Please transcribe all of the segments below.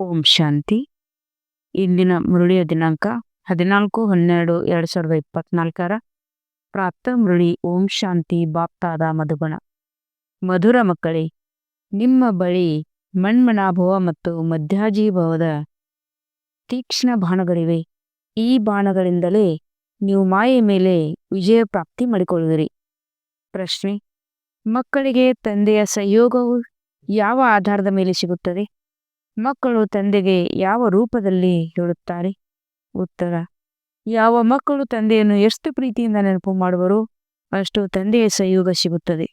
ಓಂ ಶಾಂತಿ. ಇಂದಿನ ಮುರುಳಿಯ ದಿನಾಂಕ ಹದಿನಾಲ್ಕು ಹನ್ನೆರಡು ಎರಡು ಸಾವಿರದ ಇಪ್ಪತ್ನಾಲ್ಕರ ಪ್ರಾಪ್ತ ಮುರುಳಿ ಓಂ ಶಾಂತಿ ಬಾಪ್ತಾದ ಮಧುಬಣ ಮಧುರ ಮಕ್ಕಳೇ, ನಿಮ್ಮ ಬಳಿ ಮಣ್ಮನಾಭವ ಮತ್ತು ಮಧ್ಯಾಜೀಭವದ ತೀಕ್ಷ್ಣ ಬಾಣಗಳಿವೆ. ಈ ಬಾಣಗಳಿಂದಲೇ ನೀವು ಮಾಯೆ ಮೇಲೆ ವಿಜಯ ಪ್ರಾಪ್ತಿ ಮಾಡಿಕೊಳ್ಳುವಿರಿ. ಪ್ರಶ್ನೆ, ಮಕ್ಕಳಿಗೆ ತಂದೆಯ ಸಹಯೋಗವು ಯಾವ ಆಧಾರದ ಮೇಲೆ ಸಿಗುತ್ತದೆ? ಮಕ್ಕಳು ತಂದೆಗೆ ಯಾವ ರೂಪದಲ್ಲಿ ಹೇಳುತ್ತಾರೆ? ಉತ್ತರ, ಯಾವ ಮಕ್ಕಳು ತಂದೆಯನ್ನು ಎಷ್ಟು ಪ್ರೀತಿಯಿಂದ ನೆನಪು ಮಾಡುವರೋ ಅಷ್ಟು ತಂದೆಯ ಸಹಯೋಗ ಸಿಗುತ್ತದೆ.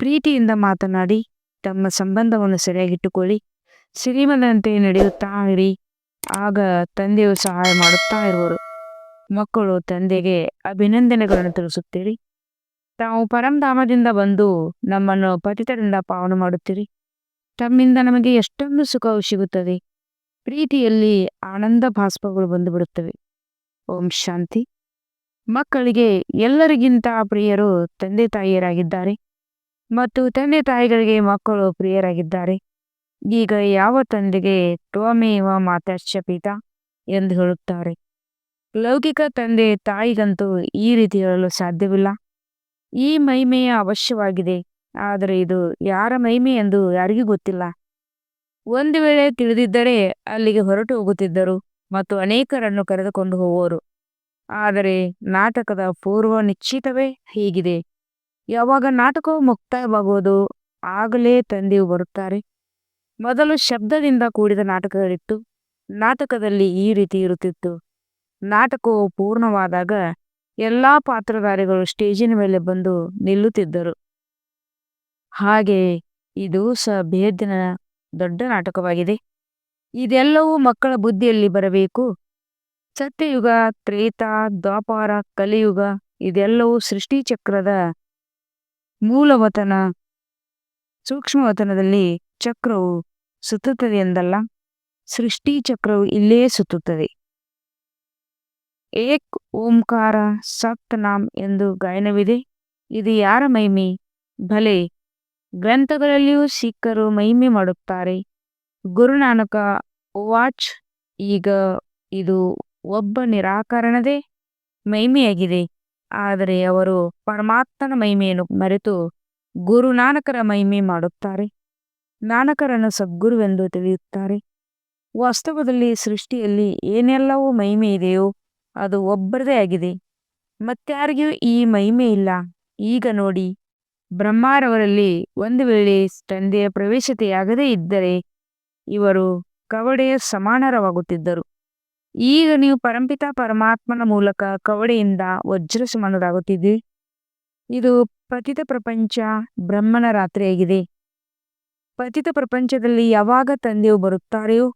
ಪ್ರೀತಿಯಿಂದ ಮಾತನಾಡಿ, ತಮ್ಮ ಸಂಬಂಧವನ್ನು ಸರಿಯಾಗಿಟ್ಟುಕೊಳ್ಳಿ ಸಿರಿಮನಂತೆ ನಡೆಯುತ್ತಾ ಇರಿ ಆಗ ತಂದೆಯು ಸಹಾಯ ಮಾಡುತ್ತಾ ಇರುವರು. ಮಕ್ಕಳು ತಂದೆಗೆ ಅಭಿನಂದನೆಗಳನ್ನು ತಿಳಿಸುತ್ತೀರಿ. ತಾವು ಪರಂಧಾಮದಿಂದ ಬಂದು ನಮ್ಮನ್ನು ಪತಿತರಿಂದ ಪಾವನ ಮಾಡುತ್ತೀರಿ. ತಮ್ಮಿಂದ ನಮಗೆ ಎಷ್ಟೊಂದು ಸುಖವು ಸಿಗುತ್ತದೆ. ಪ್ರೀತಿಯಲ್ಲಿ ಆನಂದ ಭಾಸ್ಪಗಳು ಬಂದುಬಿಡುತ್ತವೆ. ಓಂ ಶಾಂತಿ. ಮಕ್ಕಳಿಗೆ ಎಲ್ಲರಿಗಿಂತ ಪ್ರಿಯರು ತಂದೆ ತಾಯಿಯರಾಗಿದ್ದಾರೆ. ಮತ್ತು ತಂದೆ ತಾಯಿಗಳಿಗೆ ಮಕ್ಕಳು ಪ್ರಿಯರಾಗಿದ್ದಾರೆ. ಈಗ ಯಾವ ತಂದೆಗೆ ತ್ವಮೇವ ಮಾತಾಶ್ಚ ಪಿತ ಎಂದು ಹೇಳುತ್ತಾರೆ. ಲೌಕಿಕ ತಂದೆ ತಾಯಿಗಂತೂ ಈ ರೀತಿ ಹೇಳಲು ಸಾಧ್ಯವಿಲ್ಲ. ಈ ಮಹಿಮೆಯ ಅವಶ್ಯವಾಗಿದೆ. ಆದರೆ ಇದು ಯಾರ ಮಹಿಮೆ ಎಂದು ಯಾರಿಗೂ ಗೊತ್ತಿಲ್ಲ. ಒಂದು ವೇಳೆ ತಿಳಿದಿದ್ದರೆ ಅಲ್ಲಿಗೆ ಹೊರಟು ಹೋಗುತ್ತಿದ್ದರು ಮತ್ತು ಅನೇಕರನ್ನು ಕರೆದುಕೊಂಡು ಹೋಗುವರು. ಆದರೆ ನಾಟಕದ ಪೂರ್ವ ನಿಶ್ಚಿತವೇ ಹೀಗಿದೆ. ಯಾವಾಗ ನಾಟಕವು ಮುಕ್ತಾಯವಾಗುವುದು ಆಗಲೇ ತಂದೆಯು ಬರುತ್ತಾರೆ. ಮೊದಲು ಶಬ್ದದಿಂದ ಕೂಡಿದ ನಾಟಕಗಳಿತ್ತು. ನಾಟಕದಲ್ಲಿ ಈ ರೀತಿ ಇರುತ್ತಿತ್ತು. ನಾಟಕವು ಪೂರ್ಣವಾದಾಗ ಎಲ್ಲಾ ಪಾತ್ರಧಾರಿಗಳು ಸ್ಟೇಜಿನ ಮೇಲೆ ಬಂದು ನಿಲ್ಲುತ್ತಿದ್ದರು. ಹಾಗೆ ಇದು ಸಹ ಭೇದಿನ ದೊಡ್ಡ ನಾಟಕವಾಗಿದೆ. ಇದೆಲ್ಲವೂ ಮಕ್ಕಳ ಬುದ್ಧಿಯಲ್ಲಿ ಬರಬೇಕು. ಸತ್ಯಯುಗ, ತ್ರೇತ, ದ್ವಾಪಾರ, ಕಲಿಯುಗ ಇದೆಲ್ಲವೂ ಸೃಷ್ಟಿ ಚಕ್ರದ ಮೂಲವತನ, ಸೂಕ್ಷ್ಮವತನದಲ್ಲಿ ಚಕ್ರವು ಸುತ್ತುತ್ತದೆ ಎಂದಲ್ಲ ಸೃಷ್ಟಿ ಚಕ್ರವು ಇಲ್ಲೇ ಸುತ್ತುತ್ತದೆ. ಏಕ್ ಓಂಕಾರ ಸಪ್ತ ನಾಮ್ ಎಂದು ಗಾಯನವಿದೆ. ಇದು ಯಾರ ಮೈಮಿ? ಭಲೆ ಗ್ರಂಥಗಳಲ್ಲಿಯೂ ಸಿಖ್ಖರು ಮಹಿಮೆ ಮಾಡುತ್ತಾರೆ. ಗುರುನಾನಕ ವಾಚ್, ಈಗ ಇದು ಒಬ್ಬ ನಿರಾಕರಣದೇ ಮಹಿಮೆಯಾಗಿದೆ. ಆದರೆ ಅವರು ಪರಮಾತ್ಮನ ಮಹಿಮೆಯನ್ನು ಮರೆತು ಗುರುನಾನಕರ ಮಹಿಮೆ ಮಾಡುತ್ತಾರೆ. ನಾನಕರನ್ನು ಸದ್ಗುರುವೆಂದು ತಿಳಿಯುತ್ತಾರೆ. ವಾಸ್ತವದಲ್ಲಿ ಸೃಷ್ಟಿಯಲ್ಲಿ ಏನೆಲ್ಲವೂ ಮಹಿಮೆ ಇದೆಯೋ ಅದು ಒಬ್ಬರದೇ ಆಗಿದೆ. ಮತ್ತಾರಿಗೂ ಈ ಮಹಿಮೆ ಇಲ್ಲ. ಈಗ ನೋಡಿ. ಬ್ರಹ್ಮಾರವರಲ್ಲಿ ಒಂದು ವೇಳೆ ತಂದೆಯ ಪ್ರವೇಶತೆಯಾಗದೇ ಇದ್ದರೆ ಇವರು ಕವಡೆಯ ಸಮಾನರವಾಗುತ್ತಿದ್ದರು. ಈಗ ನೀವು ಪರಂಪಿತ ಪರಮಾತ್ಮನ ಮೂಲಕ ಕವಡೆಯಿಂದ ವಜ್ರ ಸಮಾನರಾಗುತ್ತಿದ್ದೀರಿ ಇದು ಪತಿತ ಪ್ರಪಂಚ ಬ್ರಹ್ಮನ ರಾತ್ರಿಯಾಗಿದೆ. ಪತಿತ ಪ್ರಪಂಚದಲ್ಲಿ ಯಾವಾಗ ತಂದೆಯು ಬರುತ್ತಾರೆಯೋ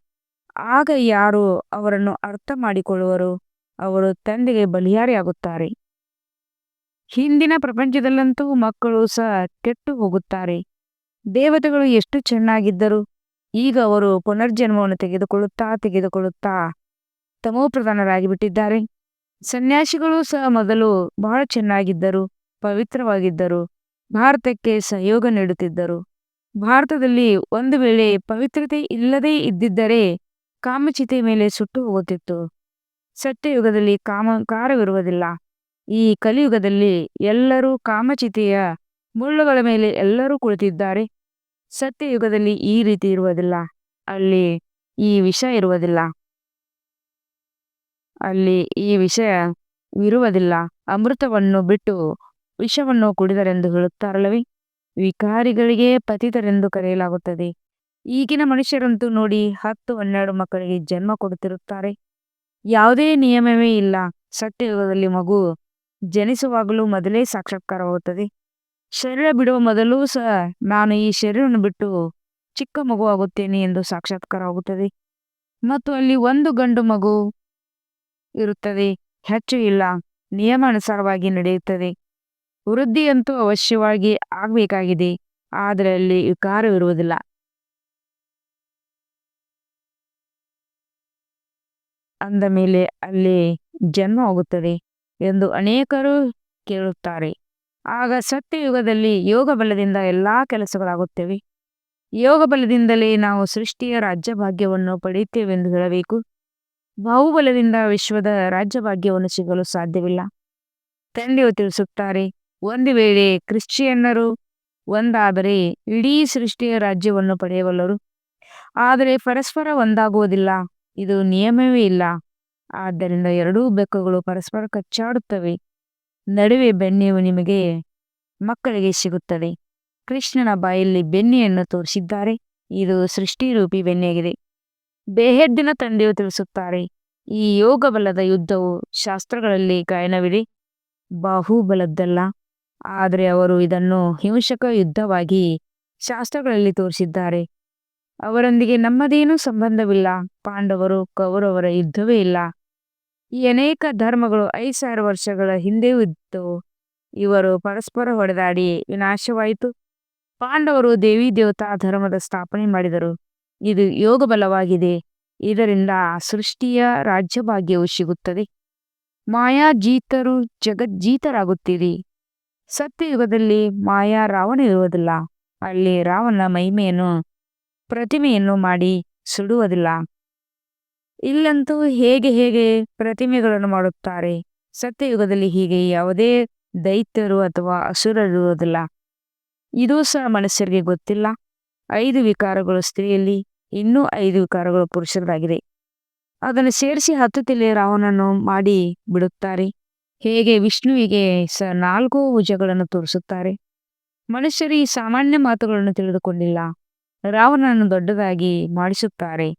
ಆಗ ಯಾರು ಅವರನ್ನು ಅರ್ಥ ಮಾಡಿಕೊಳ್ಳುವರು, ಅವರು ತಂದೆಗೆ ಬಲಿಯಾರಿಯಾಗುತ್ತಾರೆ ಹಿಂದಿನ ಪ್ರಪಂಚದಲ್ಲಂತೂ ಮಕ್ಕಳು ಸಹ ಕೆಟ್ಟು ಹೋಗುತ್ತಾರೆ. ದೇವತೆಗಳು ಎಷ್ಟು ಚೆನ್ನಾಗಿದ್ದರು. ಈಗ ಅವರು ಪುನರ್ಜನ್ಮವನ್ನು ತೆಗೆದುಕೊಳ್ಳುತ್ತಾ ತೆಗೆದುಕೊಳ್ಳುತ್ತಾ ತಮೋಪ್ರಧಾನರಾಗಿ ಬಿಟ್ಟಿದ್ದಾರೆ ಸನ್ಯಾಸಿಗಳು ಸಹ ಮೊದಲು ಬಹಳ ಚೆನ್ನಾಗಿದ್ದರು, ಪವಿತ್ರವಾಗಿದ್ದರು, ಭಾರತಕ್ಕೆ ಸಹಯೋಗ ನೀಡುತ್ತಿದ್ದರು. ಭಾರತದಲ್ಲಿ ಒಂದು ವೇಳೆ ಪವಿತ್ರತೆ ಇಲ್ಲದೇ ಇದ್ದಿದ್ದರೆ ಕಾಮಚಿತೆ ಮೇಲೆ ಸುಟ್ಟು ಹೋಗುತ್ತಿತ್ತು. ಸತ್ಯಯುಗದಲ್ಲಿ ಕಾಮಕಾರವಿರುವುದಿಲ್ಲ ಈ ಕಲಿಯುಗದಲ್ಲಿ ಎಲ್ಲರೂ ಕಾಮಚಿತೆಯ ಮುಳ್ಳುಗಳ ಮೇಲೆ ಎಲ್ಲರೂ ಕುಳಿತಿದ್ದಾರೆ. ಸತ್ಯಯುಗದಲ್ಲಿ ಈ ರೀತಿ ಇರುವುದಿಲ್ಲ. ಅಲ್ಲಿ ಈ ವಿಷ ಇರುವುದಿಲ್ಲ. ಅಲ್ಲಿ ಈ ವಿಷಯ ಇರುವುದಿಲ್ಲ. ಅಮೃತವನ್ನು ಬಿಟ್ಟು ವಿಷವನ್ನು ಕುಡಿದರೆಂದು ಹೇಳುತ್ತಾರಲ್ಲವೇ? ವಿಕಾರಿಗಳಿಗೆ ಪತಿತರೆಂದು ಕರೆಯಲಾಗುತ್ತದೆ. ಈಗಿನ ಮನುಷ್ಯರಂತೂ ನೋಡಿ ಹತ್ತು ಹನ್ನೆರಡು ಮಕ್ಕಳಿಗೆ ಜನ್ಮ ಕೊಡುತ್ತಿರುತ್ತಾರೆ. ಯಾವುದೇ ನಿಯಮವೇ ಇಲ್ಲ. ಸತ್ಯಯುಗದಲ್ಲಿ ಮಗು ಜನಿಸುವಾಗಲೂ ಮೊದಲೇ ಸಾಕ್ಷಾತ್ಕಾರವಾಗುತ್ತದೆ. ಶರೀರ ಬಿಡುವ ಮೊದಲು ಸಹ ನಾನು ಈ ಶರೀರವನ್ನು ಬಿಟ್ಟು ಚಿಕ್ಕ ಮಗುವಾಗುತ್ತೇನೆ ಎಂದು ಸಾಕ್ಷಾತ್ಕಾರವಾಗುತ್ತದೆ. ಮತ್ತು ಅಲ್ಲಿ ಒಂದು ಗಂಡು ಮಗು ಇರುತ್ತದೆ. ಹೆಚ್ಚು ಇಲ್ಲ. ನಿಯಮಾನುಸಾರವಾಗಿ ನಡೆಯುತ್ತದೆ. ವೃದ್ಧಿಯಂತೂ ಅವಶ್ಯವಾಗಿ ಆಗಬೇಕಾಗಿದೆ. ಆದರೆ ಅಲ್ಲಿ ವಿಕಾರವಿರುವುದಿಲ್ಲ ಅಂದ ಮೇಲೆ ಅಲ್ಲಿ ಜನ್ಮ ಹೋಗುತ್ತದೆ ಎಂದು ಅನೇಕರು ಕೇಳುತ್ತಾರೆ. ಆಗ ಸತ್ಯಯುಗದಲ್ಲಿ ಯೋಗ ಬಲದಿಂದ ಎಲ್ಲಾ ಕೆಲಸಗಳಾಗುತ್ತವೆ. ಯೋಗ ಬಲದಿಂದಲೇ ನಾವು ಸೃಷ್ಟಿಯ ರಾಜ್ಯಭಾಗ್ಯವನ್ನು ಪಡೆಯುತ್ತೇವೆಂದು ಹೇಳಬೇಕು. ಬಾಹುಬಲದಿಂದ ವಿಶ್ವದ ರಾಜ್ಯಭಾಗ್ಯವನ್ನು ಸಿಗಲು ಸಾಧ್ಯವಿಲ್ಲ. ತಂದೆಯು ತಿಳಿಸುತ್ತಾರೆ, ಒಂದು ವೇಳೆ ಕ್ರಿಶ್ಚಿಯನ್ನರು ಒಂದಾದರೆ ಇಡೀ ಸೃಷ್ಟಿಯ ರಾಜ್ಯವನ್ನು ಪಡೆಯಬಲ್ಲರು ಆದರೆ ಪರಸ್ಪರ ಒಂದಾಗುವುದಿಲ್ಲ. ಇದು ನಿಯಮವೇ ಇಲ್ಲ. ಆದ್ದರಿಂದ ಎರಡೂ ಬೆಕ್ಕುಗಳು ಪರಸ್ಪರ ಕಚ್ಚಾಡುತ್ತವೆ. ನಡುವೆ ಬೆಣ್ಣೆಯು ನಿಮಗೆ ಮಕ್ಕಳಿಗೆ ಸಿಗುತ್ತದೆ. ಕೃಷ್ಣನ ಬಾಯಲ್ಲಿ ಬೆಣ್ಣೆಯನ್ನು ತೋರಿಸಿದ್ದಾರೆ. ಇದು ಸೃಷ್ಟಿರೂಪಿ ಬೆಣ್ಣೆಯಾಗಿದೆ ಬೇಹೆದ್ದಿನ ತಂದೆಯು ತಿಳಿಸುತ್ತಾರೆ, ಈ ಯೋಗ ಬಲದ ಯುದ್ಧವು ಶಾಸ್ತ್ರಗಳಲ್ಲಿ ಗಾಯನವಿದೆ. ಬಾಹುಬಲದ್ದಲ್ಲ, ಆದರೆ ಅವರು ಇದನ್ನು ಹಿಂಸಕ ಯುದ್ಧವಾಗಿ ಶಾಸ್ತ್ರಗಳಲ್ಲಿ ತೋರಿಸಿದ್ದಾರೆ. ಅವರೊಂದಿಗೆ ನಮ್ಮದೇನೂ ಸಂಬಂಧವಿಲ್ಲ. ಪಾಂಡವರು ಕೌರವರ ಯುದ್ಧವೇ ಇಲ್ಲ. ಈ ಅನೇಕ ಧರ್ಮಗಳು ಐದು ಸಾವಿರ ವರ್ಷಗಳ ಹಿಂದೆಯೂ ಇತ್ತು ಇವರು ಪರಸ್ಪರ ಹೊಡೆದಾಡಿ ವಿನಾಶವಾಯಿತು. ಪಾಂಡವರು ದೇವಿ ದೇವತಾ ಧರ್ಮದ ಸ್ಥಾಪನೆ ಮಾಡಿದರು. ಇದು ಯೋಗ ಬಲವಾಗಿದೆ. ಇದರಿಂದ ಸೃಷ್ಟಿಯ ರಾಜ್ಯಭಾಗ್ಯವು ಸಿಗುತ್ತದೆ. ಮಾಯಾಜೀತರು ಜಗಜ್ಜೀತರಾಗುತ್ತೀರಿ. ಸತ್ಯಯುಗದಲ್ಲಿ ಮಾಯಾ ರಾವಣ ಇರುವುದಿಲ್ಲ. ಅಲ್ಲಿ ರಾವಣ ಮಹಿಮೆಯನ್ನು, ಪ್ರತಿಮೆಯನ್ನು ಮಾಡಿ ಸುಡುವುದಿಲ್ಲ. ಇಲ್ಲಂತೂ ಹೇಗೆ ಹೇಗೆ ಪ್ರತಿಮೆಗಳನ್ನು ಮಾಡುತ್ತಾರೆ? ಸತ್ಯಯುಗದಲ್ಲಿ ಹೀಗೆ ಯಾವುದೇ ದೈತ್ಯರು ಅಥವಾ ಅಸುರರಿರುವುದಿಲ್ಲ ಇದೂ ಸಹ ಮನುಷ್ಯರಿಗೆ ಗೊತ್ತಿಲ್ಲ. ಐದು ವಿಕಾರಗಳು ಸ್ತ್ರೀಯಲ್ಲಿ, ಇನ್ನೂ ಐದು ವಿಕಾರಗಳು ಪುರುಷರದಾಗಿದೆ. ಅದನ್ನು ಸೇರಿಸಿ ಹತ್ತು ತಿಳಿಯ ರಾವಣನ್ನು ಮಾಡಿ ಬಿಡುತ್ತಾರೆ. ಹೇಗೆ ವಿಷ್ಣುವಿಗೆ ಸ ನಾಲ್ಕು ಭುಜಗಳನ್ನು ತೋರಿಸುತ್ತಾರೆ. ಮನುಷ್ಯರು ಈ ಸಾಮಾನ್ಯ ಮಾತುಗಳನ್ನು ತಿಳಿದುಕೊಂಡಿಲ್ಲ. ರಾವಣನನ್ನು ದೊಡ್ಡದಾಗಿ ಮಾಡಿಸುತ್ತಾರೆ.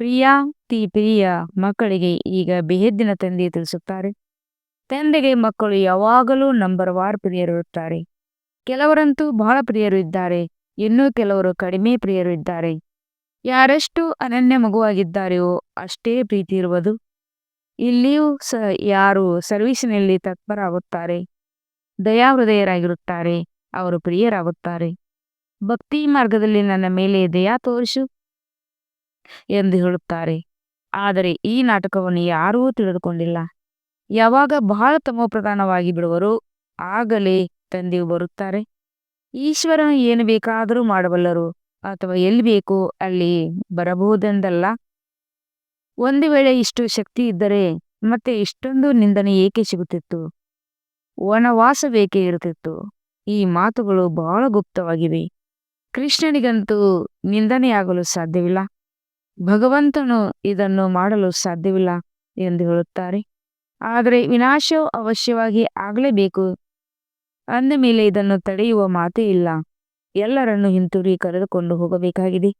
ಪ್ರಿಯ ತಿ ಪ್ರಿಯ ಮಕ್ಕಳಿಗೆ ಈಗ ಬೇಹದ್ದಿನ ತಂದೆ ತಿಳಿಸುತ್ತಾರೆ. ತಂದೆಗೆ ಮಕ್ಕಳು ಯಾವಾಗಲೂ ನಂಬರ್ ವಾರ್ ಪ್ರಿಯರಿರುತ್ತಾರೆ. ಕೆಲವರಂತೂ ಬಹಳ ಪ್ರಿಯರು ಇದ್ದಾರೆ. ಇನ್ನೂ ಕೆಲವರು ಕಡಿಮೆ ಪ್ರಿಯರು ಇದ್ದಾರೆ. ಯಾರೆಷ್ಟು ಅನನ್ಯ ಮಗುವಾಗಿದ್ದಾರೆಯೋ ಅಷ್ಟೇ ಪ್ರೀತಿ ಇರುವುದು. ಇಲ್ಲಿಯೂ ಸ, ಯಾರು ಸರ್ವೀಸಿನಲ್ಲಿ ತತ್ಪರಾಗುತ್ತಾರೆ ದಯಾಹೃದಯರಾಗಿರುತ್ತಾರೆ. ಅವರು ಪ್ರಿಯರಾಗುತ್ತಾರೆ. ಭಕ್ತಿ ಮಾರ್ಗದಲ್ಲಿ ನನ್ನ ಮೇಲೆ ದಯಾ ತೋರಿಸು. ಎಂದು ಹೇಳುತ್ತಾರೆ. ಆದರೆ ಈ ನಾಟಕವನ್ನು ಯಾರೂ ತಿಳಿದುಕೊಂಡಿಲ್ಲ. ಯಾವಾಗ ಬಹಳ ತಮೋಪ್ರಧಾನವಾಗಿ ಬಿಡುವರೋ, ಆಗಲೇ ತಂದೆಯು ಬರುತ್ತಾರೆ. ಈಶ್ವರನು ಏನು ಬೇಕಾದರೂ ಮಾಡಬಲ್ಲರು, ಅಥವಾ ಎಲ್ಲಿ ಬೇಕೋ ಅಲ್ಲಿ ಬರಬಹುದೆಂದಲ್ಲ. ಒಂದು ವೇಳೆ ಇಷ್ಟು ಶಕ್ತಿ ಇದ್ದರೆ ಮತ್ತೆ ಇಷ್ಟೊಂದು ನಿಂದನೆ ಏಕೆ ಸಿಗುತ್ತಿತ್ತು? ವನವಾಸ ಬೇಕೇ ಇರುತ್ತಿತ್ತು. ಈ ಮಾತುಗಳು ಬಹಳ ಗುಪ್ತವಾಗಿವೆ. ಕೃಷ್ಣನಿಗಂತೂ ನಿಂದನೆಯಾಗಲು ಸಾಧ್ಯವಿಲ್ಲ. ಭಗವಂತನು ಇದನ್ನು ಮಾಡಲು ಸಾಧ್ಯವಿಲ್ಲ ಎಂದು ಹೇಳುತ್ತಾರೆ. ಆದರೆ ವಿನಾಶವು ಅವಶ್ಯವಾಗಿ ಆಗಲೇಬೇಕು. ಅಂದ ಮೇಲೆ ಇದನ್ನು ತಡೆಯುವ ಮಾತೇ ಇಲ್ಲ. ಎಲ್ಲರನ್ನು ಹಿಂತಿರುಗಿ ಕರೆದುಕೊಂಡು ಹೋಗಬೇಕಾಗಿದೆ.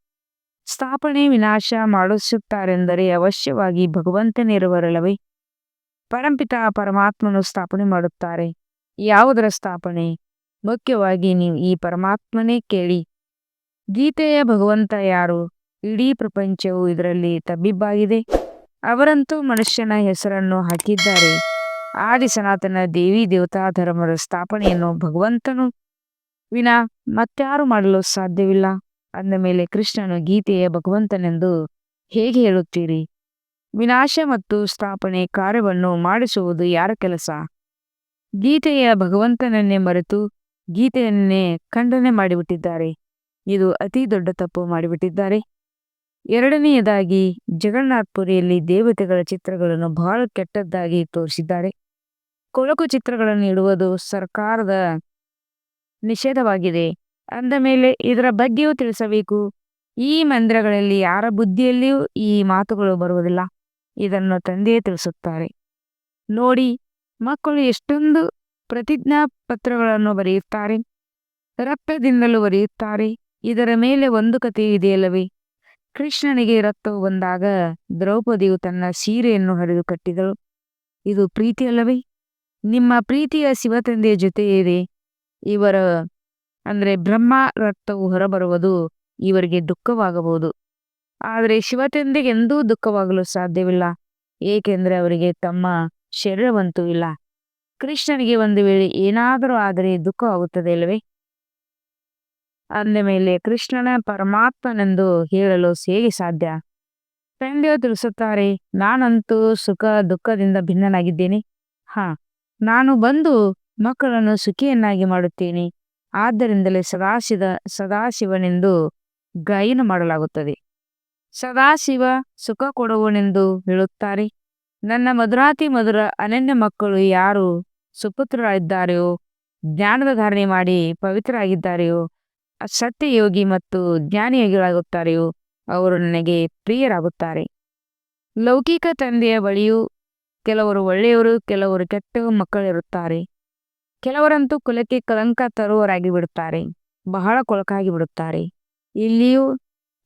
ಸ್ಥಾಪನೆ ವಿನಾಶ ಮಾಡಿಸುತ್ತಾರೆಂದರೆ ಅವಶ್ಯವಾಗಿ ಭಗವಂತನಿರುವರಲ್ಲವೇ? ಪರಂಪಿತ ಪರಮಾತ್ಮನು ಸ್ಥಾಪನೆ ಮಾಡುತ್ತಾರೆ. ಯಾವುದರ ಸ್ಥಾಪನೆ? ಮುಖ್ಯವಾಗಿ ನೀವು ಈ ಪರಮಾತ್ಮನೇ ಕೇಳಿ. ಗೀತೆಯ ಭಗವಂತ ಯಾರು? ಇಡೀ ಪ್ರಪಂಚವು ಇದರಲ್ಲಿ ತಬ್ಬಿಬ್ಬಾಗಿದೆ. ಅವರಂತೂ ಮನುಷ್ಯನ ಹೆಸರನ್ನು ಹಾಕಿದ್ದಾರೆ. ಆದಿ ಸನಾತನ ದೇವಿ ದೇವತಾ ಧರ್ಮದ ಸ್ಥಾಪನೆಯನ್ನು ಭಗವಂತನು ವಿನ ಮತ್ತಾರು ಮಾಡಲು ಸಾಧ್ಯವಿಲ್ಲ. ಅಂದ ಮೇಲೆ ಕೃಷ್ಣನು ಗೀತೆಯ ಭಗವಂತನೆಂದು ಹೇಗೆ ಹೇಳುತ್ತೀರಿ? ವಿನಾಶ ಮತ್ತು ಸ್ಥಾಪನೆ ಕಾರ್ಯವನ್ನು ಮಾಡಿಸುವುದು ಯಾರ ಕೆಲಸ? ಗೀತೆಯ ಭಗವಂತನನ್ನೇ ಮರೆತು ಗೀತೆಯನ್ನೇ ಖಂಡನೆ ಮಾಡಿಬಿಟ್ಟಿದ್ದಾರೆ. ಇದು ಅತಿ ದೊಡ್ಡ ತಪ್ಪು ಮಾಡಿಬಿಟ್ಟಿದ್ದಾರೆ. ಎರಡನೆಯದಾಗಿ ಜಗನ್ನಾಥ್ಪುರಿಯಲ್ಲಿ ದೇವತೆಗಳ ಚಿತ್ರಗಳನ್ನು ಬಹಳ ಕೆಟ್ಟದ್ದಾಗಿ ತೋರಿಸಿದ್ದಾರೆ. ಕೊಳಕು ಚಿತ್ರಗಳನ್ನು ಇಡುವುದು ಸರ್ಕಾರದ ನಿಷೇಧವಾಗಿದೆ. ಅಂದ ಮೇಲೆ ಇದರ ಬಗ್ಗೆಯೂ ತಿಳಿಸಬೇಕು. ಈ ಮಂದಿರಗಳಲ್ಲಿ ಯಾರ ಬುದ್ಧಿಯಲ್ಲಿಯೂ ಈ ಮಾತುಗಳು ಬರುವುದಿಲ್ಲ. ಇದನ್ನು ತಂದೆಯೇ ತಿಳಿಸುತ್ತಾರೆ. ನೋಡಿ, ಮಕ್ಕಳು ಎಷ್ಟೊಂದು ಪ್ರತಿಜ್ಞಾ ಪತ್ರಗಳನ್ನು ಬರೆಯುತ್ತಾರೆ. ರಕ್ತದಿಂದಲೂ ಬರೆಯುತ್ತಾರೆ. ಇದರ ಮೇಲೆ ಒಂದು ಕಥೆ ಇದೆಯಲ್ಲವೇ? ಕೃಷ್ಣನಿಗೆ ರಕ್ತವು ಬಂದಾಗ ದ್ರೌಪದಿಯು ತನ್ನ ಸೀರೆಯನ್ನು ಹರಿದು ಕಟ್ಟಿದಳು. ಇದು ಪ್ರೀತಿಯಲ್ಲವೇ? ನಿಮ್ಮ ಪ್ರೀತಿಯ ಶಿವತಂದೆಯ ಜೊತೆಯೇ ಇವರ, ಅಂದರೆ ಬ್ರಹ್ಮ ರಕ್ತವು ಹೊರಬರುವುದು ಇವರಿಗೆ ದುಃಖವಾಗಬಹುದು. ಆದರೆ ಶಿವತಂದೆಗೆ ಎಂದೂ ದುಃಖವಾಗಲು ಸಾಧ್ಯವಿಲ್ಲ. ಏಕೆಂದರೆ ಅವರಿಗೆ ತಮ್ಮ ಶರೀರವಂತೂ ಇಲ್ಲ. ಕೃಷ್ಣನಿಗೆ ಒಂದು ವೇಳೆ ಏನಾದರೂ ಆದರೆ ದುಃಖವಾಗುತ್ತದೆ ಅಲ್ಲವೇ? ಅಂದ ಮೇಲೆ ಕೃಷ್ಣನ ಪರಮಾತ್ಮನೆಂದು ಹೇಳಲು ಹೇಗೆ ಸಾಧ್ಯ? ತಂದೆಯು ತಿಳಿಸುತ್ತಾರೆ, ನಾನಂತೂ ಸುಖ ದುಃಖದಿಂದ ಭಿನ್ನನಾಗಿದ್ದೇನೆ. ಹಾ, ನಾನು ಬಂದು ಮಕ್ಕಳನ್ನು ಸುಖಿಯನ್ನಾಗಿ ಮಾಡುತ್ತೇನೆ. ಆದ್ದರಿಂದಲೇ ಸದಾಶಿವ, ಸದಾಶಿವನೆಂದು ಗಾಯನ ಮಾಡಲಾಗುತ್ತದೆ. ಸದಾಶಿವ ಸುಖ ಕೊಡುವನೆಂದು ಹೇಳುತ್ತಾರೆ. ನನ್ನ ಮಧುರಾತಿ ಮಧುರ ಅನನ್ಯ ಮಕ್ಕಳು ಯಾರು ಸುಪುತ್ರರಾಗಿದ್ದಾರೆಯೋ, ಜ್ಞಾನದ ಧಾರಣೆ ಮಾಡಿ ಪವಿತ್ರರಾಗಿದ್ದಾರೆಯೋ ಸತ್ಯಯೋಗಿ ಮತ್ತು ಜ್ಞಾನಿಯಾಗಿರಾಗುತ್ತಾರೆಯೋ ಅವರು ನನಗೆ ಪ್ರಿಯರಾಗುತ್ತಾರೆ. ಲೌಕಿಕ ತಂದೆಯ ಬಳಿಯೂ ಕೆಲವರು ಒಳ್ಳೆಯವರು, ಕೆಲವರು ಕೆಟ್ಟ ಮಕ್ಕಳಿರುತ್ತಾರೆ. ಕೆಲವರಂತೂ ಕುಲಕ್ಕೆ ಕಲಂಕ ತರುವರಾಗಿ ಬಿಡುತ್ತಾರೆ, ಬಹಳ ಕೊಳಕಾಗಿ ಬಿಡುತ್ತಾರೆ. ಇಲ್ಲಿಯೂ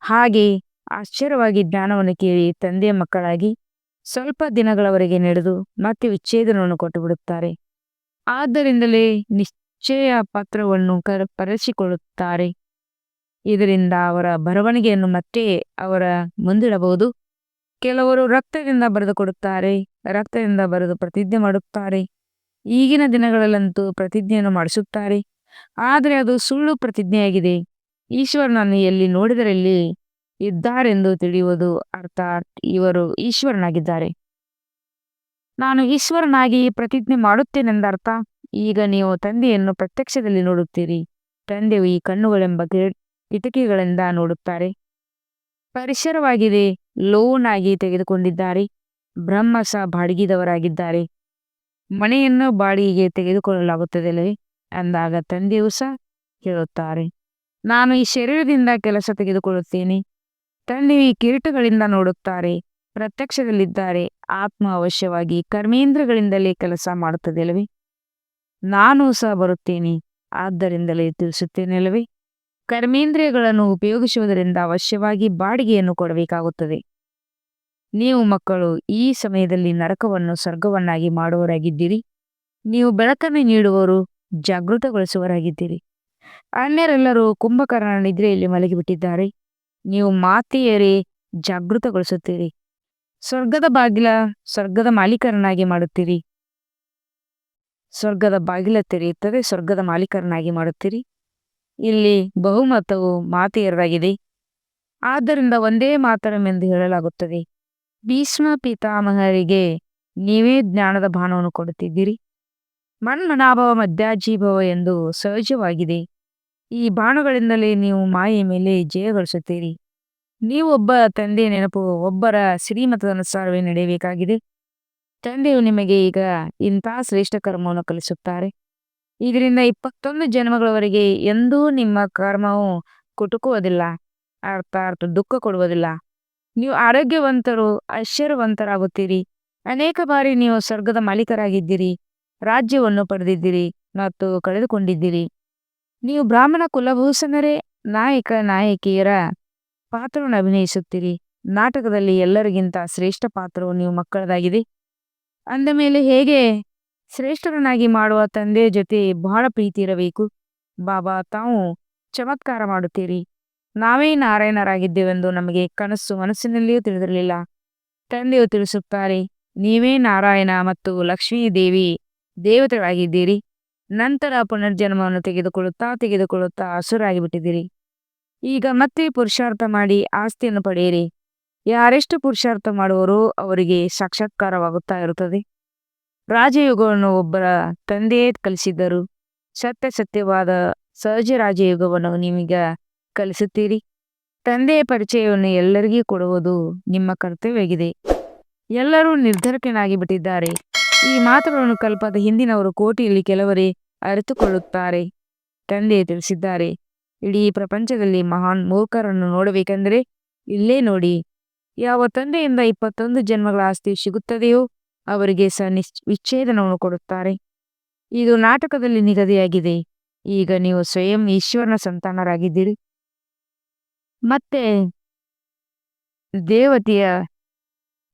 ಹಾಗೆ ಆಶ್ಚರ್ಯವಾಗಿ ಜ್ಞಾನವನ್ನು ಕೇಳಿ ತಂದೆಯ ಮಕ್ಕಳಾಗಿ ಸ್ವಲ್ಪ ದಿನಗಳವರೆಗೆ ನಡೆದು ಮತ್ತೆ ವಿಚ್ಛೇದನವನ್ನು ಕೊಟ್ಟು ಬಿಡುತ್ತಾರೆ ಆದ್ದರಿಂದಲೇ ನಿಶ್ಚಯ ಪಾತ್ರವನ್ನು ಕರ ಪರಸಿಕೊಳ್ಳುತ್ತಾರೆ ಇದರಿಂದ ಅವರ ಬರವಣಿಗೆಯನ್ನು ಮತ್ತೆ ಅವರ ಮುಂದಿಡಬಹುದು. ಕೆಲವರು ರಕ್ತದಿಂದ ಬರೆದು ಕೊಡುತ್ತಾರೆ ರಕ್ತದಿಂದ ಬರೆದು ಪ್ರತಿಜ್ಞೆ ಮಾಡುತ್ತಾರೆ. ಈಗಿನ ದಿನಗಳಲ್ಲಂತೂ ಪ್ರತಿಜ್ಞೆಯನ್ನು ಮಾಡಿಸುತ್ತಾರೆ. ಆದರೆ ಅದು ಸುಳ್ಳು ಪ್ರತಿಜ್ಞೆಯಾಗಿದೆ. ಈಶ್ವರನನ್ನು ಎಲ್ಲಿ ನೋಡಿದರಲ್ಲಿ ಇದ್ದಾರೆಂದು ತಿಳಿಯುವುದು ಅರ್ಥಾತ್ ಇವರು ಈಶ್ವರನಾಗಿದ್ದಾರೆ. ನಾನು ಈಶ್ವರನಾಗಿ ಪ್ರತಿಜ್ಞೆ ಮಾಡುತ್ತೇನೆಂದರ್ಥ. ಈಗ ನೀವು ತಂದೆಯನ್ನು ಪ್ರತ್ಯಕ್ಷದಲ್ಲಿ ನೋಡುತ್ತೀರಿ. ತಂದೆಯು ಈ ಕಣ್ಣುಗಳೆಂಬ ಕಿಟಕಿಗಳಿಂದ ನೋಡುತ್ತಾರೆ. ಪರಿಸರವಾಗಿದೆ. ಲೋನ್ ಆಗಿ ತೆಗೆದುಕೊಂಡಿದ್ದಾರೆ. ಬ್ರಹ್ಮ ಸಹ ಬಾಡಿಗೆದವರಾಗಿದ್ದಾರೆ. ಮನೆಯನ್ನು ಬಾಡಿಗೆಗೆ ತೆಗೆದುಕೊಳ್ಳಲಾಗುತ್ತದೆಯೇ ಅಂದಾಗ ತಂದೆಯು ಸಹ ಹೇಳುತ್ತಾರೆ. ನಾನು ಈ ಶರೀರದಿಂದ ಕೆಲಸ ತೆಗೆದುಕೊಳ್ಳುತ್ತೇನೆ. ತಂದೆಯು ಈ ಕಿರೀಟಗಳಿಂದ ನೋಡುತ್ತಾರೆ. ಪ್ರತ್ಯಕ್ಷದಲ್ಲಿದ್ದಾರೆ. ಆತ್ಮ ಅವಶ್ಯವಾಗಿ ಕರ್ಮೇಂದ್ರಗಳಿಂದಲೇ ಕೆಲಸ ಮಾಡುತ್ತದೆಯಲ್ಲವೇ? ನಾನು ಸಹ ಬರುತ್ತೇನೆ. ಆದ್ದರಿಂದಲೇ ತಿಳಿಸುತ್ತೇನೆಲ್ಲವೇ? ಕರ್ಮೇಂದ್ರಿಯಗಳನ್ನು ಉಪಯೋಗಿಸುವುದರಿಂದ ಅವಶ್ಯವಾಗಿ ಬಾಡಿಗೆಯನ್ನು ಕೊಡಬೇಕಾಗುತ್ತದೆ. ನೀವು ಮಕ್ಕಳು, ಈ ಸಮಯದಲ್ಲಿ ನರಕವನ್ನು ಸ್ವರ್ಗವನ್ನಾಗಿ ಮಾಡುವರಾಗಿದ್ದೀರಿ ನೀವು ಬೆಳಕನ್ನು ನೀಡುವವರು ಜಾಗೃತಗೊಳಿಸುವರಾಗಿದ್ದೀರಿ ಅನ್ಯರೆಲ್ಲರೂ ಕುಂಭಕರ್ಣ ನಿದ್ರೆಯಲ್ಲಿ ಮಲಗಿಬಿಟ್ಟಿದ್ದಾರೆ. ನೀವು ಮಾತೆಯರೇ, ಜಾಗೃತಗೊಳಿಸುತ್ತೀರಿ. ಸ್ವರ್ಗದ ಬಾಗಿಲ ಸ್ವರ್ಗದ ಮಾಲೀಕರನ್ನಾಗಿ ಮಾಡುತ್ತೀರಿ. ಸ್ವರ್ಗದ ಬಾಗಿಲ ತೆರೆಯುತ್ತದೆ, ಸ್ವರ್ಗದ ಮಾಲೀಕರನ್ನಾಗಿ ಮಾಡುತ್ತೀರಿ. ಇಲ್ಲಿ ಬಹುಮತವು ಮಾತೆಯರದಾಗಿದೆ. ಆದ್ದರಿಂದ ಒಂದೇ ಮಾತರಮೆಂದು ಹೇಳಲಾಗುತ್ತದೆ. ಭೀಷ್ಮ ಪಿತಾಮಹರಿಗೆ ನೀವೇ ಜ್ಞಾನದ ಬಾಣವನ್ನು ಕೊಡುತ್ತಿದ್ದೀರಿ. ಮನ್ಮನಾಭವ ಮಧ್ಯಾಜೀಭವ ಎಂದು ಸಹಜವಾಗಿದೆ. ಈ ಬಾಣಗಳಿಂದಲೇ ನೀವು ಮಾಯೆಯ ಮೇಲೆ ಜಯಗಳಿಸುತ್ತೀರಿ ನೀವೊಬ್ಬ ತಂದೆಯ ನೆನಪು, ಒಬ್ಬರ ಶ್ರೀಮತದ ಅನುಸಾರವೇ ನಡೆಯಬೇಕಾಗಿದೆ. ತಂದೆಯು ನಿಮಗೆ ಈಗ ಇಂತಹ ಶ್ರೇಷ್ಠ ಕರ್ಮವನ್ನು ಕಲಿಸುತ್ತಾರೆ. ಇದರಿಂದ ಇಪ್ಪತ್ತೊಂದು ಜನ್ಮಗಳವರೆಗೆ ಎಂದೂ ನಿಮ್ಮ ಕರ್ಮವು ಕುಟುಕುವುದಿಲ್ಲ ಅರ್ಥಾತ್ ದುಃಖ ಕೊಡುವುದಿಲ್ಲ. ನೀವು ಆರೋಗ್ಯವಂತರು ಐಶ್ವರ್ಯವಂತರಾಗುತ್ತೀರಿ ಅನೇಕ ಬಾರಿ ನೀವು ಸ್ವರ್ಗದ ಮಾಲೀಕರಾಗಿದ್ದೀರಿ, ರಾಜ್ಯವನ್ನು ಪಡೆದಿದ್ದೀರಿ ಮತ್ತು ಕಳೆದುಕೊಂಡಿದ್ದೀರಿ. ನೀವು ಬ್ರಾಹ್ಮಣ ಕುಲಭೂಷಣರೇ, ನಾಯಕ, ನಾಯಕಿಯರ ಪಾತ್ರವನ್ನು ಅಭಿನಯಿಸುತ್ತೀರಿ. ನಾಟಕದಲ್ಲಿ ಎಲ್ಲರಿಗಿಂತ ಶ್ರೇಷ್ಠ ಪಾತ್ರವು ನೀವು ಮಕ್ಕಳದಾಗಿದೆ. ಅಂದ ಮೇಲೆ ಹೇಗೆ? ಶ್ರೇಷ್ಠರನ್ನಾಗಿ ಮಾಡುವ ತಂದೆಯ ಜೊತೆ ಬಹಳ ಪ್ರೀತಿ ಇರಬೇಕು. ಬಾಬಾ, ತಾವು ಚಮತ್ಕಾರ ಮಾಡುತ್ತೀರಿ. ನಾವೇ ನಾರಾಯಣರಾಗಿದ್ದೇವೆಂದು ನಮಗೆ ಕನಸು ಮನಸ್ಸಿನಲ್ಲಿಯೂ ತಿಳಿದಿರಲಿಲ್ಲ. ತಂದೆಯು ತಿಳಿಸುತ್ತಾರೆ, ನೀವೇ ನಾರಾಯಣ ಮತ್ತು ಲಕ್ಷ್ಮೀ ದೇವಿ ದೇವತೆಗಳಾಗಿದ್ದೀರಿ. ನಂತರ ಪುನರ್ಜನ್ಮವನ್ನು ತೆಗೆದುಕೊಳ್ಳುತ್ತಾ ತೆಗೆದುಕೊಳ್ಳುತ್ತಾ ಹಸುರಾಗಿ ಬಿಟ್ಟಿದ್ದೀರಿ ಈಗ ಮತ್ತೆ ಪುರುಷಾರ್ಥ ಮಾಡಿ ಆಸ್ತಿಯನ್ನು ಪಡೆಯಿರಿ. ಯಾರೆಷ್ಟು ಪುರುಷಾರ್ಥ ಮಾಡುವರೋ ಅವರಿಗೆ ಸಾಕ್ಷಾತ್ಕಾರವಾಗುತ್ತಾ ಇರುತ್ತದೆ. ರಾಜಯುಗವನ್ನು ಒಬ್ಬರ ತಂದೆಯೇ ಕಲಿಸಿದ್ದರು. ಸತ್ಯ ಸತ್ಯವಾದ ಸಹಜ ರಾಜಯುಗವನ್ನು ನಿಮಗೆ ಕಲಿಸುತ್ತೀರಿ. ತಂದೆಯ ಪರಿಚಯವನ್ನು ಎಲ್ಲರಿಗೂ ಕೊಡುವುದು ನಿಮ್ಮ ಕರ್ತವ್ಯವಾಗಿದೆ. ಎಲ್ಲರೂ ನಿರ್ಧರಕನಾಗಿ ಬಿಟ್ಟಿದ್ದಾರೆ ಈ ಮಾತುಗಳನ್ನು ಕಲ್ಪದ ಹಿಂದಿನವರು ಕೋಟಿಯಲ್ಲಿ ಕೆಲವರೇ ಅರಿತುಕೊಳ್ಳುತ್ತಾರೆ. ತಂದೆ ತಿಳಿಸಿದ್ದಾರೆ. ಇಡೀ ಪ್ರಪಂಚದಲ್ಲಿ ಮಹಾನ್ ಮೂರ್ಖರನ್ನು ನೋಡಬೇಕೆಂದರೆ ಇಲ್ಲೇ ನೋಡಿ. ಯಾವ ತಂದೆಯಿಂದ ಇಪ್ಪತ್ತೊಂದು ಜನ್ಮಗಳ ಆಸ್ತಿ ಸಿಗುತ್ತದೆಯೋ ಅವರಿಗೆ ಸಹ ನಿಶ್, ವಿಚ್ಛೇದನವನ್ನು ಕೊಡುತ್ತಾರೆ. ಇದು ನಾಟಕದಲ್ಲಿ ನಿಗದಿಯಾಗಿದೆ. ಈಗ ನೀವು ಸ್ವಯಂ ಈಶ್ವರನ ಸಂತಾನರಾಗಿದ್ದೀರಿ. ಮತ್ತೆ ದೇವತೆಯ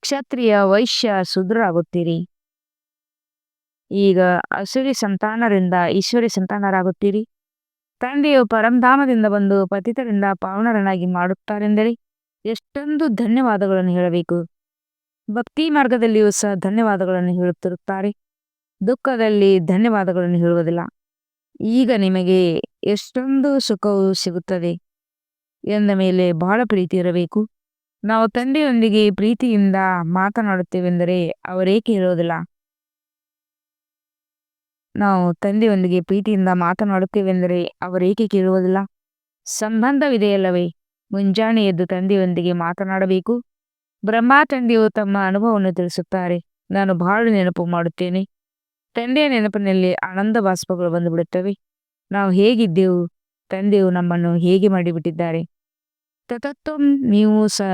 ಕ್ಷತ್ರಿಯ ವೈಶ್ಯ ಶೂದ್ರರಾಗುತ್ತೀರಿ. ಈಗ ಅಸುರಿ ಸಂತಾನರಿಂದ ಈಶ್ವರಿ ಸಂತಾನರಾಗುತ್ತೀರಿ. ತಂದೆಯು ಪರಂಧಾಮದಿಂದ ಬಂದು ಪತಿತರಿಂದ ಪಾವನರನ್ನಾಗಿ ಮಾಡುತ್ತಾರೆಂದರೆ ಎಷ್ಟೊಂದು ಧನ್ಯವಾದಗಳನ್ನು ಹೇಳಬೇಕು. ಭಕ್ತಿ ಮಾರ್ಗದಲ್ಲಿಯೂ ಸಹ ಧನ್ಯವಾದಗಳನ್ನು ಹೇಳುತ್ತಿರುತ್ತಾರೆ. ದುಃಖದಲ್ಲಿ ಧನ್ಯವಾದಗಳನ್ನು ಹೇಳುವುದಿಲ್ಲ. ಈಗ ನಿಮಗೆ ಎಷ್ಟೊಂದು ಸುಖವು ಸಿಗುತ್ತದೆ ಎಂದ ಮೇಲೆ ಬಹಳ ಪ್ರೀತಿ ಇರಬೇಕು. ನಾವು ತಂದೆಯೊಂದಿಗೆ ಪ್ರೀತಿಯಿಂದ ಮಾತನಾಡುತ್ತೇವೆಂದರೆ ಅವರೇಕೆ ಇರೋದಿಲ್ಲ ನಾವು ತಂದೆಯೊಂದಿಗೆ ಪ್ರೀತಿಯಿಂದ ಮಾತನಾಡುತ್ತೇವೆಂದರೆ ಅವರೇಕೆ ಕೇಳುವುದಿಲ್ಲ. ಸಂಬಂಧವಿದೆಯಲ್ಲವೇ. ಮುಂಜಾನೆ ಎದ್ದು ತಂದೆಯೊಂದಿಗೆ ಮಾತನಾಡಬೇಕು. ಬ್ರಹ್ಮ ತಂದೆಯು ತಮ್ಮ ಅನುಭವವನ್ನು ತಿಳಿಸುತ್ತಾರೆ. ನಾನು ಬಹಳ ನೆನಪು ಮಾಡುತ್ತೇನೆ. ತಂದೆಯ ನೆನಪಿನಲ್ಲಿ ಆನಂದ ಬಾಷ್ಪಗಳು ಬಂದುಬಿಡುತ್ತವೆ. ನಾವು ಹೇಗಿದ್ದೆವು? ತಂದೆಯು ನಮ್ಮನ್ನು ಹೇಗೆ ಮಾಡಿಬಿಟ್ಟಿದ್ದಾರೆ? ತತತ್ವಂ ನೀವು ಸಹ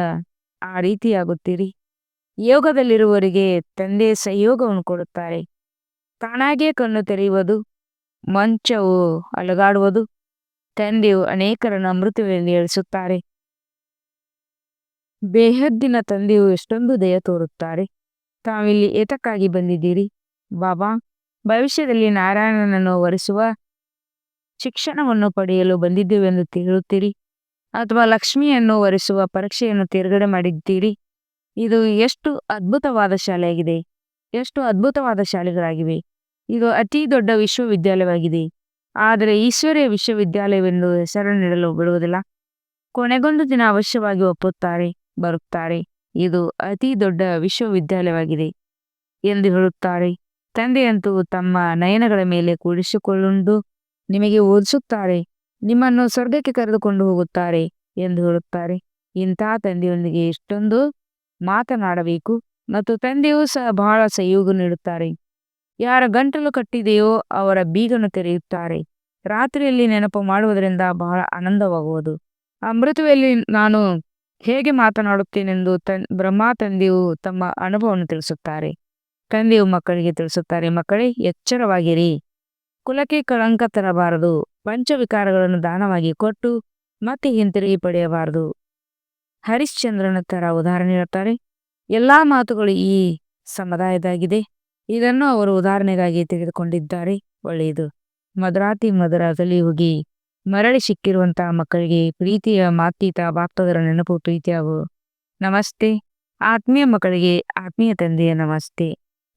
ಆ ರೀತಿಯಾಗುತ್ತೀರಿ. ಯೋಗದಲ್ಲಿರುವವರಿಗೆ ತಂದೆ ಸಹಯೋಗವನ್ನು ಕೊಡುತ್ತಾರೆ. ತಾನಾಗೇ ಕಣ್ಣು ತೆರೆಯುವುದು, ಮಂಚವು ಅಲಗಾಡುವುದು. ತಂದೆಯು ಅನೇಕರನ್ನು ಅಮೃತದಲ್ಲಿ ಇಳಿಸುತ್ತಾರೆ ಬೇಹದ್ದಿನ ತಂದೆಯು ಎಷ್ಟೊಂದು ದಯ ತೋರುತ್ತಾರೆ. ತಾವಿಲ್ಲಿ ಏತಕ್ಕಾಗಿ ಬಂದಿದ್ದೀರಿ? ಬಾಬಾ, ಭವಿಷ್ಯದಲ್ಲಿ ನಾರಾಯಣನನ್ನು ವರಿಸುವ ಶಿಕ್ಷಣವನ್ನು ಪಡೆಯಲು ಬಂದಿದ್ದೇವೆಂದು ಹೇಳುತ್ತೀರಿ ಅಥವಾ ಲಕ್ಷ್ಮಿಯನ್ನು ವರಿಸುವ ಪರೀಕ್ಷೆಯನ್ನು ತೇರ್ಗಡೆ ಮಾಡಿದ್ದೀರಿ? ಇದು ಎಷ್ಟು ಅದ್ಭುತವಾದ ಶಾಲೆಯಾಗಿದೆ. ಎಷ್ಟು ಅದ್ಭುತವಾದ ಶಾಲೆಗಳಾಗಿವೆ. ಇದು ಅತಿ ದೊಡ್ಡ ವಿಶ್ವವಿದ್ಯಾಲಯವಾಗಿದೆ. ಆದರೆ ಈಶ್ವರ್ಯ ವಿಶ್ವವಿದ್ಯಾಲಯವೆಂದು ಹೆಸರು ನೀಡಲು ಬಿಡುವುದಿಲ್ಲ. ಕೊನೆಗೊಂದು ದಿನ ಅವಶ್ಯವಾಗಿ ಒಪ್ಪುತ್ತಾರೆ. ಬರುತ್ತಾರೆ. ಇದು ಅತಿ ದೊಡ್ಡ ವಿಶ್ವವಿದ್ಯಾಲಯವಾಗಿದೆ ಎಂದು ಹೇಳುತ್ತಾರೆ. ತಂದೆಯಂತೂ ತಮ್ಮ ನಯನಗಳ ಮೇಲೆ ಕೂಡಿಸಿಕೊಳ್ಳುಂಡು ನಿಮಗೆ ಓದಿಸುತ್ತಾರೆ. ನಿಮ್ಮನ್ನು ಸ್ವರ್ಗಕ್ಕೆ ಕರೆದುಕೊಂಡು ಹೋಗುತ್ತಾರೆ ಎಂದು ಹೇಳುತ್ತಾರೆ. ಇಂತಹ ತಂದೆಯೊಂದಿಗೆ ಇಷ್ಟೊಂದು ಮಾತನಾಡಬೇಕು ಮತ್ತು ತಂದೆಯೂ ಸಹ ಬಹಳ ಸಹಯೋಗ ನೀಡುತ್ತಾರೆ. ಯಾರ ಗಂಟಲು ಕಟ್ಟಿದೆಯೋ ಅವರ ಬೀಗನ್ನು ತೆರೆಯುತ್ತಾರೆ. ರಾತ್ರಿಯಲ್ಲಿ ನೆನಪು ಮಾಡುವುದರಿಂದ ಬಹಳ ಆನಂದವಾಗುವುದು. ಆ ಮೃತುವೆಯಲ್ಲಿ ನಾನು ಹೇಗೆ ಮಾತನಾಡುತ್ತೇನೆಂದು ತನ್ ಬ್ರಹ್ಮ ತಂದೆಯು ತಮ್ಮ ಅನುಭವವನ್ನು ತಿಳಿಸುತ್ತಾರೆ. ತಂದೆಯು ಮಕ್ಕಳಿಗೆ ತಿಳಿಸುತ್ತಾರೆ, ಮಕ್ಕಳೇ, ಎಚ್ಚರವಾಗಿರಿ. ಕುಲಕ್ಕೆ ಕಳಂಕ ತರಬಾರದು. ಪಂಚವಿಕಾರಗಳನ್ನು ದಾನವಾಗಿ ಕೊಟ್ಟು ಮತ್ತೆ ಹಿಂತಿರುಗಿ ಪಡೆಯಬಾರದು. ಹರಿಶ್ಚಂದ್ರನ ತರ ಉದಾಹರಣೆ ಇರುತ್ತಾರೆ ಎಲ್ಲಾ ಮಾತುಗಳು ಈ ಸಮುದಾಯದಾಗಿದೆ. ಇದನ್ನು ಅವರು ಉದಾಹರಣೆಗಾಗಿ ತೆಗೆದುಕೊಂಡಿದ್ದಾರೆ. ಒಳ್ಳೆಯದು. ಮಧುರಾತಿ ಮಧುರದಲ್ಲಿ ಹೋಗಿ ಮರಳಿ ಸಿಕ್ಕಿರುವಂತಹ ಮಕ್ಕಳಿಗೆ ಪ್ರೀತಿಯ ಮಾತೀತ ಬಾಪ್ತದರ ನೆನಪು ಪ್ರೀತಿಯಾಗು. ನಮಸ್ತೆ. ಆತ್ಮೀಯ ಮಕ್ಕಳಿಗೆ ಆತ್ಮೀಯ ತಂದೆಯ ನಮಸ್ತೆ.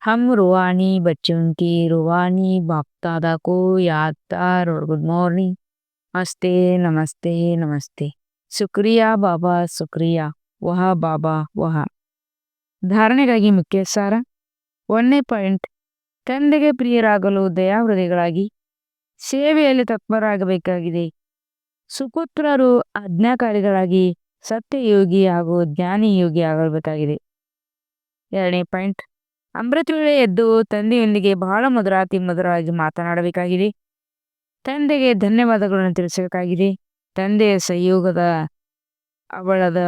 ಹಮ್ ರುವಾನಿ ಬಚ್ಚುಂಕಿ ರುವಾಣಿ ಬಾಪ್ತಾದ ಕೋ ಯಾತಾರ್ ಗುಡ್ ಮಾರ್ನಿಂಗ್. ನಮಸ್ತೆ ನಮಸ್ತೆ ನಮಸ್ತೆ. ಸುಕ್ರಿಯಾ ಬಾಬಾ ಸುಕ್ರಿಯಾ. ವಹ ಬಾಬಾ ವಹ. ಧಾರಣೆಗಾಗಿ ಮುಖ್ಯ ಸಾರ. ಒಂದನೇ ಪಾಯಿಂಟ್. ತಂದೆಗೆ ಪ್ರಿಯರಾಗಲು ದಯಾಹೃದಯಗಳಾಗಿ ಸೇವೆಯಲ್ಲಿ ತತ್ಪರರಾಗಬೇಕಾಗಿದೆ. ಸುಪುತ್ರರು ಆಜ್ಞಾಕಾರಿಗಳಾಗಿ ಸತ್ಯಯೋಗಿ ಹಾಗೂ ಜ್ಞಾನಿ ಯೋಗಿ ಆಗಬೇಕಾಗಿದೆ. ಎರಡನೇ ಪಾಯಿಂಟ್. ಅಮೃತ ವೇಳೆ ಎದ್ದು ತಂದೆಯೊಂದಿಗೆ ಬಹಳ ಮಧುರಾತಿ ಮಧುರವಾಗಿ ಮಾತನಾಡಬೇಕಾಗಿದೆ. ತಂದೆಗೆ ಧನ್ಯವಾದಗಳನ್ನು ತಿಳಿಸಬೇಕಾಗಿದೆ. ತಂದೆಯ ಸಹಯೋಗದ ಅವಳದ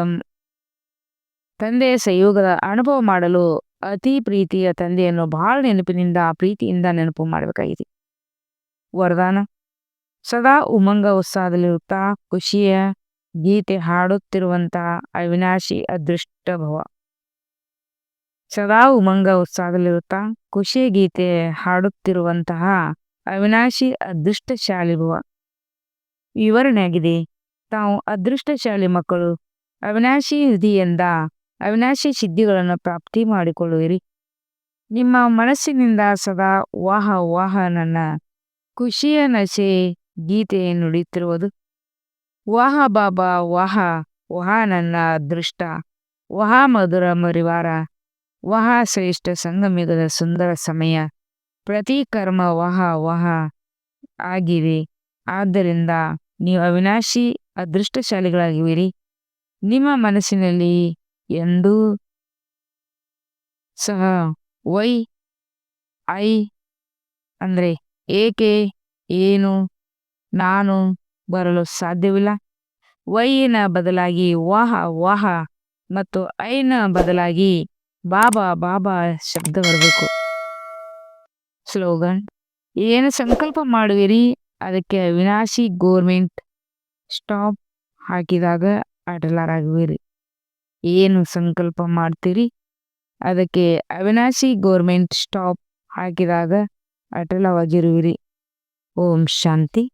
ತಂದೆಯ ಸಹಯೋಗದ ಅನುಭವ ಮಾಡಲು ಅತಿ ಪ್ರೀತಿಯ ತಂದೆಯನ್ನು ಬಹಳ ನೆನಪಿನಿಂದ ಪ್ರೀತಿಯಿಂದ ನೆನಪು ಮಾಡಬೇಕಾಗಿದೆ. ವರದಾನ. ಸದಾ ಉಮಂಗ ಉತ್ಸಾಹದಲ್ಲಿರುತ್ತಾ, ಖುಷಿಯ ಗೀತೆ ಹಾಡುತ್ತಿರುವಂತಹ ಅವಿನಾಶಿ ಅದೃಷ್ಟ ಭವ ಸದಾ ಉಮಂಗ ಉತ್ಸಾಹದಲ್ಲಿರುತ್ತಾ, ಖುಷಿಯ ಗೀತೆ ಹಾಡುತ್ತಿರುವಂತಹ ಅವಿನಾಶಿ ಅದೃಷ್ಟಶಾಲಿ ಭವ. ವಿವರಣೆಯಾಗಿದೆ, ತಾವು ಅದೃಷ್ಟಶಾಲಿ ಮಕ್ಕಳು. ಅವಿನಾಶಿ ನಿಧಿಯಿಂದ ಅವಿನಾಶಿ ಸಿದ್ಧಿಗಳನ್ನು ಪ್ರಾಪ್ತಿ ಮಾಡಿಕೊಳ್ಳುವಿರಿ. ನಿಮ್ಮ ಮನಸ್ಸಿನಿಂದ ಸದಾ ವಾಹ ವಾಹ ಖುಷಿಯ ನಶೆ ಗೀತೆ ನುಡಿಯುತ್ತಿರುವುದು. ವಾಹ ಬಾಬಾ, ವಾಹ, ವಹ ನನ್ನ ಅದೃಷ್ಟ ವಹ ಮಧುರ ಮರಿವಾರ, ವಹ ಶ್ರೇಷ್ಠ ಸಂಗಮಿಗದ ಸುಂದರ ಸಮಯ, ಪ್ರತಿ ಕರ್ಮ ವಹ ವಹ ಆಗಿವೆ ಆದ್ದರಿಂದ ನೀವು ಅವಿನಾಶಿ ಅದೃಷ್ಟಶಾಲಿಗಳಾಗಿವಿರಿ ನಿಮ್ಮ ಮನಸ್ಸಿನಲ್ಲಿ ಎಂದೂ ಸಹ ವೈ ಐ ಅಂದರೆ ಏಕೆ, ಏನು, ನಾನು ಬರಲು ಸಾಧ್ಯವಿಲ್ಲ? ವೈನ ಬದಲಾಗಿ ವಾಹ ವಾಹ ಮತ್ತು ಐನ ಬದಲಾಗಿ ಬಾಬಾ ಬಾಬಾ ಶಬ್ದ ಬರಬೇಕು. ಸ್ಲೋಗನ್, ಏನು ಸಂಕಲ್ಪ ಮಾಡುವಿರಿ? ಅದಕ್ಕೆ ವಿನಾಶಿ ಗೋರ್ಮೆಂಟ್ ಸ್ಟಾಪ್ ಹಾಕಿದಾಗ ಅಟಲರಾಗುವಿರಿ. ಏನು ಸಂಕಲ್ಪ ಮಾಡ್ತೀರಿ? ಅದಕ್ಕೆ ಅವಿನಾಶಿ ಗೋರ್ಮೆಂಟ್ ಸ್ಟಾಪ್ ಹಾಕಿದಾಗ ಅಟಲವಾಗಿರುವಿರಿ. ಓಂ ಶಾಂತಿ.